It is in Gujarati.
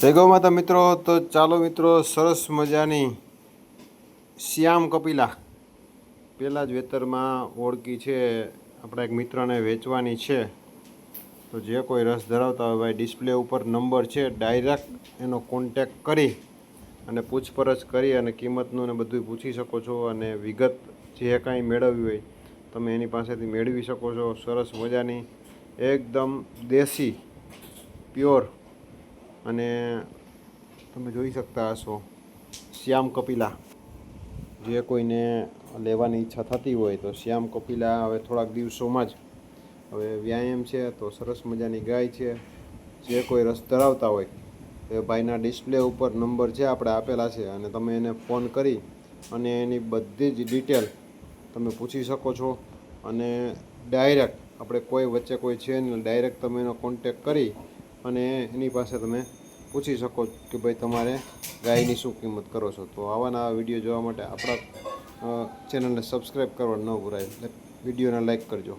જય માતા મિત્રો. તો ચાલો મિત્રો, સરસ મજાની શ્યામ કપિલા. પહેલાં જ વેતરમાં ઓળખી છે. આપણા એક મિત્રને વેચવાની છે. તો જે કોઈ રસ ધરાવતા હોય ભાઈ, ડિસ્પ્લે ઉપર નંબર છે, ડાયરેક્ટ એનો કોન્ટેક કરી અને પૂછપરછ કરી અને કિંમતનું ને બધું પૂછી શકો છો અને વિગત જે કાંઈ મેળવવી હોય, તમે એની પાસેથી મેળવી શકો છો. સરસ મજાની, એકદમ દેશી, પ્યોર અને તમે જોઈ શકતા હશો શ્યામ કપિલા. જે કોઈને લેવાની ઈચ્છા થતી હોય તો શ્યામ કપિલા હવે થોડાક દિવસોમાં જ હવે વ્યાયામ છે, તો સરસ મજાની ગાય છે. જે કોઈ રસ ધરાવતા હોય એ ભાઈના ડિસ્પ્લે ઉપર નંબર છે આપણે આપેલા છે અને તમે એને ફોન કરી અને એની બધી જ ડિટેલ તમે પૂછી શકો છો અને ડાયરેક્ટ આપણે કોઈ વચ્ચે કોઈ છે નહીં ડાયરેક્ટ તમે એનો કોન્ટેક કરી અને એની પાસે તમે પૂછી શકો કે ભાઈ તમારે ગાયની શું કિંમત કરો છો? તો આવા નવા વીડિયો જોવા માટે આપણા ચેનલને સબસ્ક્રાઈબ કરવા ન ભૂલાય. વિડીયોને લાઈક કરજો.